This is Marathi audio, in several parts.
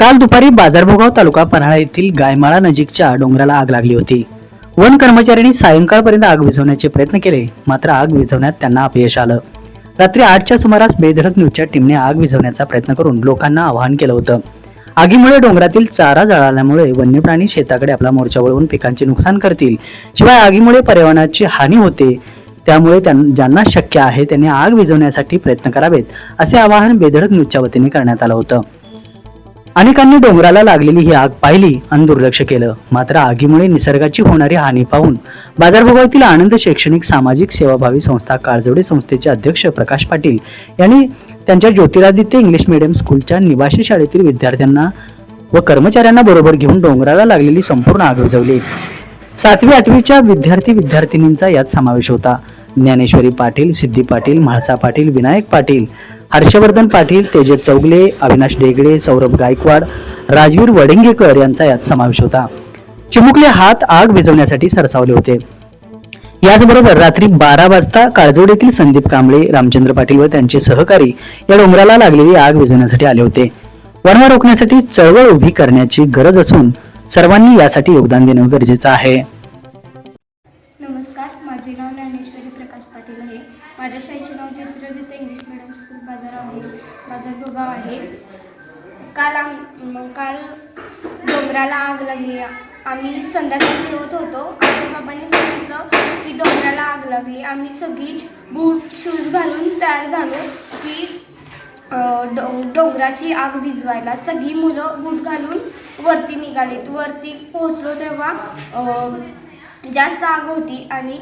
काल दुपारी बाजारभोगाव तालुका पन्हाळा येथील गायमाळा नजीकच्या डोंगराला आग लागली होती. वन कर्मचाऱ्यांनी सायंकाळपर्यंत आग विझवण्याचे प्रयत्न केले मात्र आग विझवण्यात त्यांना अपयश आलं. रात्री आठच्या सुमारास बेधडक न्यूजच्या टीमने आग विझवण्याचा प्रयत्न करून लोकांना आवाहन केलं होतं. आगीमुळे डोंगरातील चारा जळाल्यामुळे वन्यप्राणी शेताकडे आपला मोर्चा वळवून पिकांचे नुकसान करतील. शिवाय आगीमुळे पर्यावरणाची हानी होते. त्यामुळे त्यां- ज्यांना शक्य आहे त्यांनी आग विझवण्यासाठी प्रयत्न करावेत असे आवाहन बेधडक न्यूजच्या वतीने करण्यात आलं होतं. अनेकांनी डोंगराला लागलेली ही आग पाहिली आणि दुर्लक्ष केलं. मात्र आगीमुळे निसर्गाची होणारी हानी पाहून बाजारभोगातील आनंद शैक्षणिक सामाजिक सेवाभावी संस्था काळजोडे संस्थेचे अध्यक्ष प्रकाश पाटील यांनी त्यांच्या ज्योतिरादित्य इंग्लिश मीडियम स्कूलच्या निवासी शाळेतील विद्यार्थ्यांना व कर्मचाऱ्यांना बरोबर घेऊन डोंगराला लागलेली संपूर्ण आग विझवली. सातवी आठवीच्या विद्यार्थी विद्यार्थिनींचा यात समावेश होता. ज्ञानेश्वरी पाटील सिद्धी पाटील म्हाळसा पाटील विनायक पाटील हर्षवर्धन पाटील तेजस चौगले अविनाश डेगडे सौरभ गायकवाड राजवीर वडिंगेकर यांचा यात समावेश होता. चिमुकले हात आग विझवण्यासाठी सरसावले होते. याचबरोबर रात्री बारा वाजता काळजोड येथील संदीप कांबळे रामचंद्र पाटील व त्यांचे सहकारी या डोंगराला लागलेली आग विझवण्यासाठी आले होते. वनवा रोखण्यासाठी चळवळ उभी करण्याची गरज असून सर्वांनी यासाठी योगदान देणं गरजेचं आहे. माझ्या तिथे इंग्लिश मिडियम स्कूल बाजार आहे बाजार भोगाव आहे. काल आम मग काल डोंगराला आग लागली. आम्ही संध्याकाळी जेवत होतो. आमच्या बाबांनी सांगितलं की डोंगराला आग लागली. आम्ही सगळी बूट शूज घालून तयार झालो की डो डोंगराची आग विझवायला. सगळी मुलं बूट घालून वरती निघालीत. वरती पोहोचलो तेव्हा जास्त आग होती आणि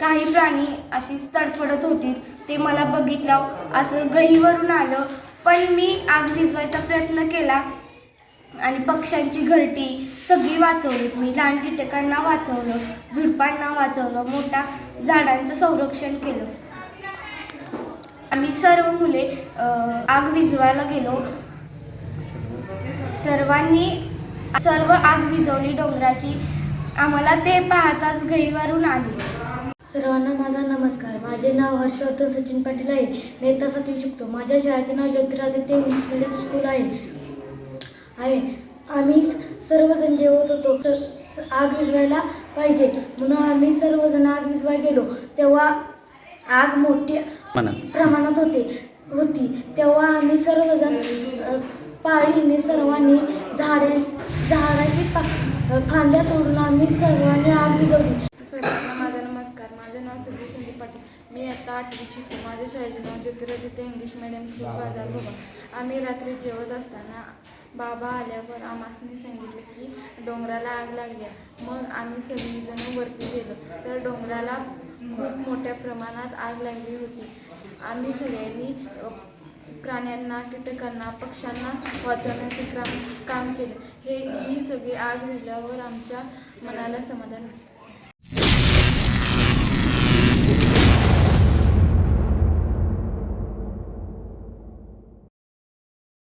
काही प्राणी अशीच तडफडत होती ते मला बघितलं असं गहीवरून आलं. पण मी आग विजवायचा प्रयत्न केला आणि पक्ष्यांची घरटी सगळी वाचवली. मी लहान कीटकांना वाचवलं झुडपांना वाचवलं मोठ्या झाडांचं संरक्षण केलं. आम्ही सर्व मुले आग विजवायला गेलो. सर्वांनी सर्व आग विझवली डोंगराची. आम्हाला ते पाहताच गहीवरून आली. सर्वांना माझा नमस्कार. माझे नाव हर्षवर्धन सचिन पाटील आहे. मी इयत्ता सातवी शिकतो. माझ्या शाळेचे नाव ज्योतिरादित्य इंग्लिश मिडियम स्कूल आहे. आहे. आम्ही सर्वजण जेवत होतो. आग विझवायला पाहिजे. म्हणून आम्ही सर्वजण आग विझवायला गेलो. तेव्हा आग मोठी प्रमाणात होते. होती. तेव्हा आम्ही सर्वजण पाळीने सर्वांनी झाडे झाडाची पा फांद्या तोडून आम्ही सर्वांनी आग विजवली सर्वांना माझा नमस्कार. माझे नाव सिद्धी संदीप पाटील. मी आता आठवी शिकतो माझ्या शाळेचे नाव ज्योतिरादित्य इंग्लिश मिडियम स्कूल बाजार बाबा. आम्ही रात्री जेवत असताना बाबा आल्यावर आम्हासनी सांगितलं की डोंगराला आग लागली मग आम्ही सगळीजण वरती गेलो. तर डोंगराला खूप मोठ्या प्रमाणात आग लागली होती. आम्ही सगळ्यांनी प्राण्यांना कीटकांना पक्ष्यांना वाचवण्याचे काम काम केलं. हे ही सगळी आग झाल्यावर आमच्या मनाला समाधान वाटलं